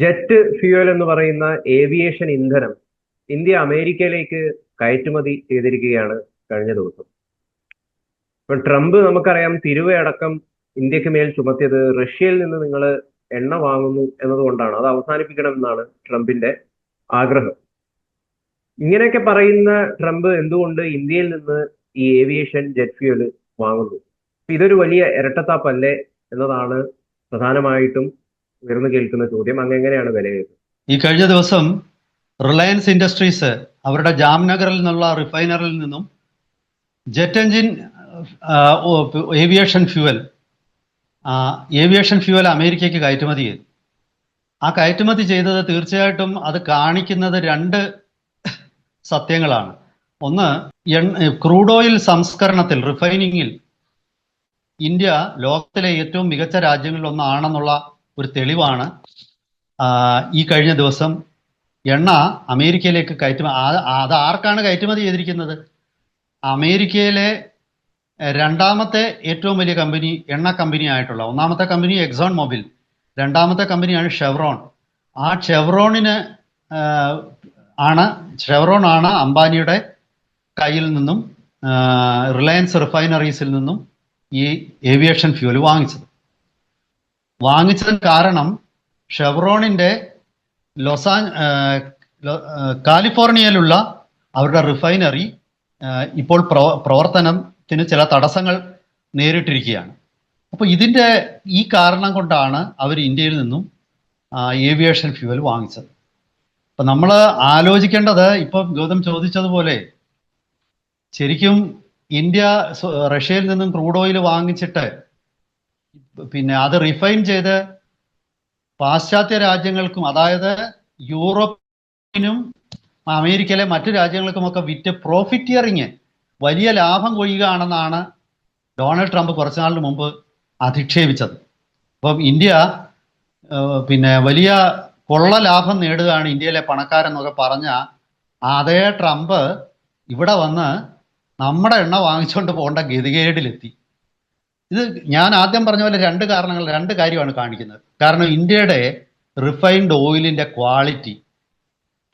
Jet fuel എന്ന് പറയുന്ന aviation ഇന്ധനം ഇന്ത്യ അമേരിക്കയിലേക്ക് കയറ്റുമതി ചെയ്തിരിക്കുകയാണ് കഴിഞ്ഞ ദിവസം. ഇപ്പൊ ട്രംപ് നമുക്കറിയാം തിരുവയടക്കം ഇന്ത്യയ്ക്ക് മേൽ ചുമത്തിയത് റഷ്യയിൽ നിന്ന് നിങ്ങൾ എണ്ണ വാങ്ങുന്നു എന്നതുകൊണ്ടാണ്. അത് അവസാനിപ്പിക്കണം എന്നാണ് ട്രംപിന്റെ ആഗ്രഹം. ഇങ്ങനെയൊക്കെ പറയുന്ന ട്രംപ് എന്തുകൊണ്ട് ഇന്ത്യയിൽ നിന്ന് ഈ ഏവിയേഷൻ ജെറ്റ് ഫ്യൂവൽ വാങ്ങുന്നു? ഇതൊരു വലിയ ഇരട്ടത്താപ്പല്ലേ എന്നതാണ് പ്രധാനമായിട്ടും ഉയർന്നു കേൾക്കുന്ന ചോദ്യം അങ്ങ് എങ്ങനെയാണ് വിലയിരുത്തുന്നത്? ഈ കഴിഞ്ഞ ദിവസം റിലയൻസ് ഇൻഡസ്ട്രീസ് അവരുടെ ജാംനഗറിൽ നിന്നുള്ള റിഫൈനറിൽ നിന്നും jet engine aviation fuel aviation fuel അമേരിക്കയ്ക്ക് കയറ്റുമതി ചെയ്തു. ആ കയറ്റുമതി ചെയ്തത് തീർച്ചയായിട്ടും അത് കാണിക്കുന്നത് രണ്ട് സത്യങ്ങളാണ്. ഒന്ന് ക്രൂഡ് ഓയിൽ സംസ്കരണത്തിൽ റിഫൈനിങ്ങിൽ ഇന്ത്യ ലോകത്തിലെ ഏറ്റവും മികച്ച രാജ്യങ്ങളിൽ ഒന്നാണെന്നുള്ള ഒരു തെളിവാണ്. ഈ കഴിഞ്ഞ ദിവസം എണ്ണ അമേരിക്കയിലേക്ക് കയറ്റുമതി അത് ആർക്കാണ് കയറ്റുമതി ചെയ്തിരിക്കുന്നത്? അമേരിക്കയിലെ രണ്ടാമത്തെ ഏറ്റവും വലിയ കമ്പനി എണ്ണ കമ്പനി ആയിട്ടുള്ള ഒന്നാമത്തെ കമ്പനി എക്സോൺ മൊബിൽ രണ്ടാമത്തെ കമ്പനിയാണ് ഷെവറോൺ. ആ ഷെവറോണിന് ആണ് ഷെവറോൺ ആണ് അംബാനിയുടെ കയ്യിൽ നിന്നും റിലയൻസ് റിഫൈനറീസിൽ നിന്നും ഈ ഏവിയേഷൻ ഫ്യൂൽ വാങ്ങിച്ചത്. വാങ്ങിച്ചതിന് കാരണം ഷെവ്രോണിന്റെ ലൊസാൻ കാലിഫോർണിയയിലുള്ള അവരുടെ റിഫൈനറി ഇപ്പോൾ പ്രവർത്തനത്തിന് ചില തടസ്സങ്ങൾ നേരിട്ടിരിക്കുകയാണ്. അപ്പോൾ ഇതിന്റെ ഈ കാരണം കൊണ്ടാണ് അവർ ഇന്ത്യയിൽ നിന്നും ഏവിയേഷൻ ഫ്യൂവൽ വാങ്ങിച്ചത്. അപ്പം നമ്മൾ ആലോചിക്കേണ്ടത് ഇപ്പം ഗൗതം ചോദിച്ചതുപോലെ ശരിക്കും ഇന്ത്യ റഷ്യയിൽ നിന്നും ക്രൂഡ് ഓയിൽ വാങ്ങിച്ചിട്ട് പിന്നെ അത് റിഫൈൻ ചെയ്ത് പാശ്ചാത്യ രാജ്യങ്ങൾക്കും അതായത് യൂറോപ്പിനും അമേരിക്കയിലെ മറ്റു രാജ്യങ്ങൾക്കുമൊക്കെ വിറ്റ് പ്രോഫിറ്റിയറിങ് വലിയ ലാഭം കൊയ്യുകയാണെന്നാണ് ഡൊണാൾഡ് ട്രംപ് കുറച്ചുനാളിന് മുമ്പ് അധിക്ഷേപിച്ചത്. അപ്പം ഇന്ത്യ പിന്നെ വലിയ കൊള്ള ലാഭം നേടുകയാണ് ഇന്ത്യയിലെ പണക്കാരെന്നൊക്കെ പറഞ്ഞ അതേ ട്രംപ് ഇവിടെ വന്ന് നമ്മുടെ എണ്ണ വാങ്ങിച്ചുകൊണ്ട് പോകേണ്ട ഗതികേടിലെത്തി. ഇത് ഞാൻ ആദ്യം പറഞ്ഞ പോലെ രണ്ട് കാരണങ്ങൾ രണ്ട് കാര്യമാണ് കാണിക്കുന്നത്. കാരണം ഇന്ത്യയുടെ റിഫൈൻഡ് ഓയിലിന്റെ ക്വാളിറ്റി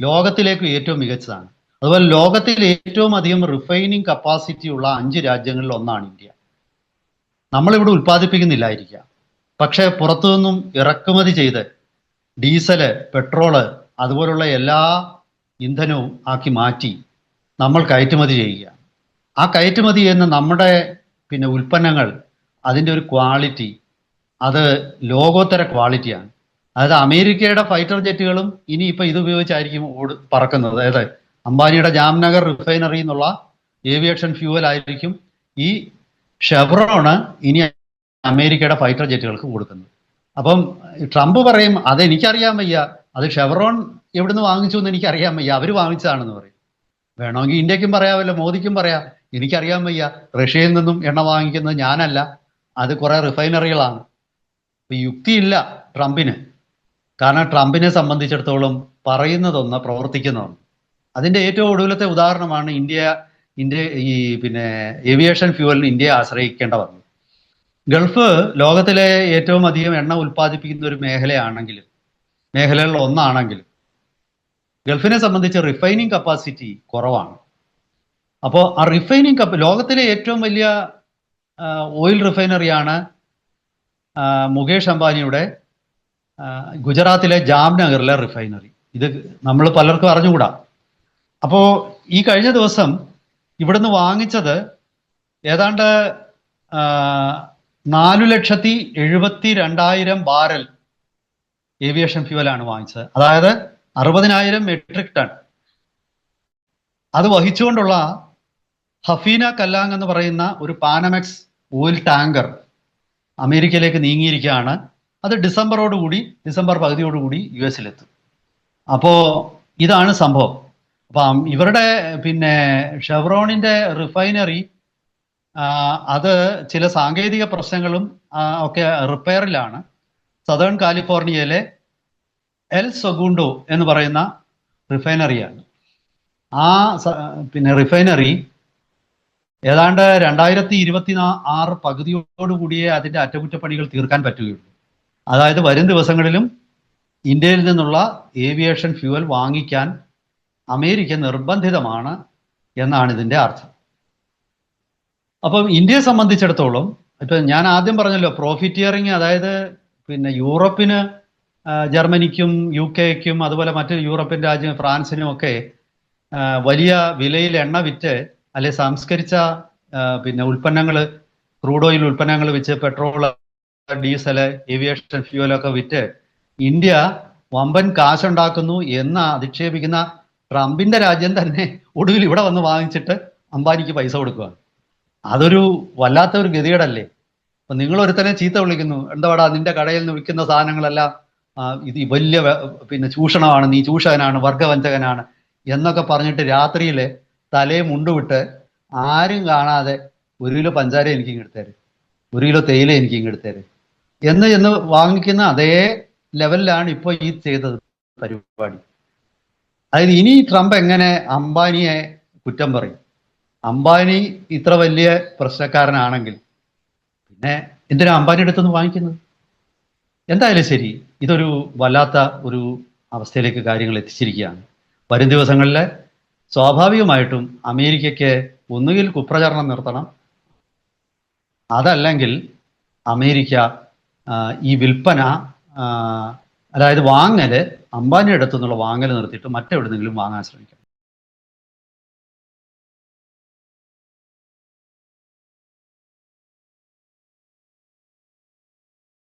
ലോകത്തിലേക്ക് ഏറ്റവും മികച്ചതാണ്. അതുപോലെ ലോകത്തിൽ ഏറ്റവും അധികം റിഫൈനിങ് കപ്പാസിറ്റി ഉള്ള അഞ്ച് രാജ്യങ്ങളിൽ ഒന്നാണ് ഇന്ത്യ. നമ്മളിവിടെ ഉൽപ്പാദിപ്പിക്കുന്നില്ലായിരിക്കാം. പക്ഷേ പുറത്തുനിന്നും ഇറക്കുമതി ചെയ്ത് ഡീസൽ പെട്രോൾ അതുപോലുള്ള എല്ലാ ഇന്ധനവും ആക്കി മാറ്റി നമ്മൾ കയറ്റുമതി ചെയ്യുക ആ കയറ്റുമതി ചെയ്യുന്ന നമ്മുടെ പിന്നെ ഉൽപ്പന്നങ്ങൾ അതിന്റെ ഒരു ക്വാളിറ്റി അത് ലോകോത്തര ക്വാളിറ്റിയാണ് അതായത് അമേരിക്കയുടെ ഫൈറ്റർ ജെറ്റുകളും ഇനി ഇപ്പൊ ഇത് ഉപയോഗിച്ചായിരിക്കും ഓട് പറക്കുന്നത്. അതായത് അംബാനിയുടെ ജാംനഗർ റിഫൈനറി എന്നുള്ള ഏവിയേഷൻ ഫ്യൂവൽ ആയിരിക്കും ഈ ഷെവറോണ് ഇനി അമേരിക്കയുടെ ഫൈറ്റർ ജെറ്റുകൾക്ക് കൊടുക്കുന്നത്. അപ്പം ട്രംപ് പറയും അത് എനിക്കറിയാൻ വയ്യ. അത് ഷെവറോൺ എവിടുന്ന് വാങ്ങിച്ചു എന്ന് എനിക്കറിയാൻ വയ്യ. അവർ വാങ്ങിച്ചതാണെന്ന് പറയും. വേണമെങ്കിൽ ഇന്ത്യക്കും പറയാമല്ലോ മോദിക്കും പറയാം. എനിക്കറിയാൻ വയ്യ. റഷ്യയിൽ നിന്നും എണ്ണ വാങ്ങിക്കുന്നത് ഞാനല്ല. അത് കുറെ റിഫൈനറികളാണ്. യുക്തിയില്ല ട്രംപിന്. കാരണം ട്രംപിനെ സംബന്ധിച്ചിടത്തോളം പറയുന്നതൊന്ന് പ്രവർത്തിക്കുന്നതൊന്ന്. അതിന്റെ ഏറ്റവും ഒടുവിലത്തെ ഉദാഹരണമാണ് ഇന്ത്യ ഇന്ത്യ ഈ പിന്നെ ഏവിയേഷൻ ഫ്യൂവലിന് ഇന്ത്യയെ ആശ്രയിക്കേണ്ട വന്നു ഗൾഫ് ലോകത്തിലെ ഏറ്റവും അധികം എണ്ണ ഉൽപ്പാദിപ്പിക്കുന്ന ഒരു മേഖലയാണെങ്കിലും മേഖലകളിൽ ഒന്നാണെങ്കിലും ഗൾഫിനെ സംബന്ധിച്ച് റിഫൈനിങ് കപ്പാസിറ്റി കുറവാണ്. അപ്പോൾ ആ റിഫൈനിങ് കപ്പ ലോകത്തിലെ ഏറ്റവും വലിയ ഓയിൽ റിഫൈനറിയാണ് മുകേഷ് അംബാനിയുടെ ഗുജറാത്തിലെ ജാംനഗറിലെ റിഫൈനറി. ഇത് നമ്മൾ പലർക്കും അറിഞ്ഞുകൂടാ. അപ്പോൾ ഈ കഴിഞ്ഞ ദിവസം ഇവിടുന്ന് വാങ്ങിച്ചത് ഏതാണ്ട് നാലു ലക്ഷത്തി എഴുപത്തി രണ്ടായിരം ബാരൽ ഏവിയേഷൻ ഫ്യൂവലാണ് വാങ്ങിച്ചത്. അതായത് അറുപതിനായിരം മെട്രിക് ടൺ. അത് വഹിച്ചുകൊണ്ടുള്ള ഹഫീന കല്ലാങ് എന്ന് പറയുന്ന ഒരു പാനമെക്സ് ഓയിൽ ടാങ്കർ അമേരിക്കയിലേക്ക് നീങ്ങിയിരിക്കുകയാണ്. അത് ഡിസംബറോടുകൂടി ഡിസംബർ പകുതിയോടുകൂടി യു എസിലെത്തും. അപ്പോൾ ഇതാണ് സംഭവം. അപ്പം ഇവരുടെ പിന്നെ ഷെവറോണിന്റെ റിഫൈനറി അത് ചില സാങ്കേതിക പ്രശ്നങ്ങളും ഒക്കെ റിപ്പയറിലാണ്. സദേൺ കാലിഫോർണിയയിലെ എൽ സൊഗുണ്ടോ എന്ന് പറയുന്ന റിഫൈനറിയാണ്. ആ പിന്നെ റിഫൈനറി ഏതാണ്ട് രണ്ടായിരത്തി ഇരുപത്തി ആറ് പകുതിയോടുകൂടിയേ അതിന്റെ അറ്റകുറ്റപ്പണികൾ തീർക്കാൻ പറ്റുകയുള്ളൂ. അതായത് വരും ദിവസങ്ങളിലും ഇന്ത്യയിൽ നിന്നുള്ള ഏവിയേഷൻ ഫ്യൂവൽ വാങ്ങിക്കാൻ അമേരിക്ക നിർബന്ധിതമാണ് എന്നാണ് ഇതിന്റെ അർത്ഥം. അപ്പം ഇന്ത്യയെ സംബന്ധിച്ചിടത്തോളം ഇപ്പൊ ഞാൻ ആദ്യം പറഞ്ഞല്ലോ പ്രോഫിറ്റിയറിങ് അതായത് പിന്നെ യൂറോപ്പിന് ജർമ്മനിക്കും യു കെക്കും അതുപോലെ മറ്റ് യൂറോപ്യൻ രാജ്യം ഫ്രാൻസിനും ഒക്കെ വലിയ വിലയിൽ എണ്ണ വിറ്റ് അല്ലെ സംസ്കരിച്ച പിന്നെ ഉൽപ്പന്നങ്ങൾ ക്രൂഡ് ഓയിൽ ഉൽപ്പന്നങ്ങൾ വെച്ച് പെട്രോൾ ഡീസൽ ഏവിയേഷൻ ഫ്യൂവലൊക്കെ വിറ്റ് ഇന്ത്യ വമ്പൻ കാശുണ്ടാക്കുന്നു എന്ന് അധിക്ഷേപിക്കുന്ന ട്രംപിന്റെ രാജ്യം തന്നെ ഒടുവിൽ ഇവിടെ വന്ന് വാങ്ങിച്ചിട്ട് അംബാനിക്ക് പൈസ കൊടുക്കുക അതൊരു വല്ലാത്ത ഒരു ഗതികേടല്ലേ? അപ്പൊ നിങ്ങൾ ഒരുത്തനെ ചീത്ത വിളിക്കുന്നു. എന്താടാ നിന്റെ കടയിൽ നിന്ന് വിൽക്കുന്ന സാധനങ്ങളെല്ലാം ഇത് വലിയ പിന്നെ ചൂഷണമാണ് നീ ചൂഷകനാണ് വർഗവഞ്ചകനാണ് എന്നൊക്കെ പറഞ്ഞിട്ട് രാത്രിയിൽ തലയെ മുണ്ടുവിട്ട് ആരും കാണാതെ ഒരു കിലോ പഞ്ചാര എനിക്ക് ഇങ്ങെടുത്തേര് ഒരു കിലോ തേയില എനിക്ക് ഇങ്ങെടുത്തേര് എന്ന് എന്ന് വാങ്ങിക്കുന്ന അതേ ലെവലിലാണ് ഇപ്പോൾ ഈ ചെയ്തത് പരിപാടി. അതായത് ഇനി ട്രംപ് എങ്ങനെ അംബാനിയെ കുറ്റം പറയും? അംബാനി ഇത്ര വലിയ പ്രശ്നക്കാരനാണെങ്കിൽ പിന്നെ എന്തിനാ അംബാനി അടുത്തുനിന്ന് വാങ്ങിക്കുന്നത്? എന്തായാലും ശരി ഇതൊരു വല്ലാത്ത ഒരു അവസ്ഥയിലേക്ക് കാര്യങ്ങൾ എത്തിച്ചിരിക്കുകയാണ്. വരും ദിവസങ്ങളിൽ സ്വാഭാവികമായിട്ടും അമേരിക്കയ്ക്ക് ഒന്നുകിൽ കുപ്രചരണം നിർത്തണം. അതല്ലെങ്കിൽ അമേരിക്ക ഈ വിൽപ്പന അതായത് വാങ്ങൽ അംബാനിയുടെ അടുത്തു നിന്നുള്ള വാങ്ങൽ നിർത്തിയിട്ട് മറ്റെവിടെന്നെങ്കിലും വാങ്ങാൻ ശ്രമിക്കണം.